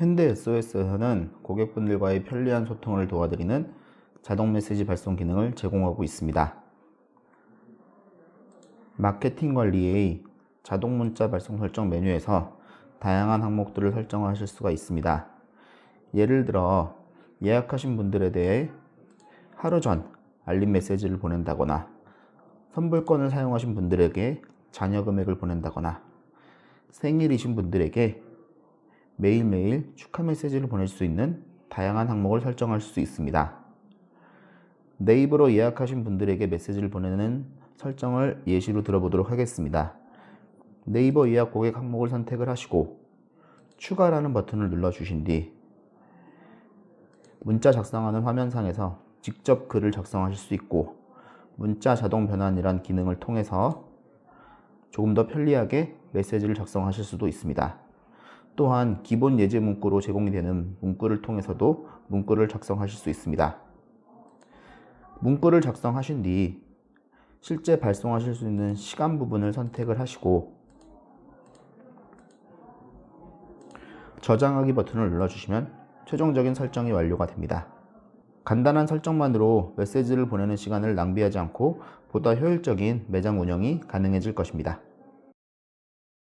현대 SOS에서는 고객분들과의 편리한 소통을 도와드리는 자동 메시지 발송 기능을 제공하고 있습니다. 마케팅 관리의 자동 문자 발송 설정 메뉴에서 다양한 항목들을 설정하실 수가 있습니다. 예를 들어 예약하신 분들에 대해 하루 전 알림 메시지를 보낸다거나 선불권을 사용하신 분들에게 잔여 금액을 보낸다거나 생일이신 분들에게 매일매일 축하 메시지를 보낼 수 있는 다양한 항목을 설정할 수 있습니다. 네이버로 예약하신 분들에게 메시지를 보내는 설정을 예시로 들어보도록 하겠습니다. 네이버 예약 고객 항목을 선택을 하시고 추가라는 버튼을 눌러주신 뒤 문자 작성하는 화면상에서 직접 글을 작성하실 수 있고 문자 자동 변환이란 기능을 통해서 조금 더 편리하게 메시지를 작성하실 수도 있습니다. 또한 기본 예제 문구로 제공이 되는 문구를 통해서도 문구를 작성하실 수 있습니다. 문구를 작성하신 뒤 실제 발송하실 수 있는 시간 부분을 선택을 하시고 저장하기 버튼을 눌러주시면 최종적인 설정이 완료가 됩니다. 간단한 설정만으로 메시지를 보내는 시간을 낭비하지 않고 보다 효율적인 매장 운영이 가능해질 것입니다.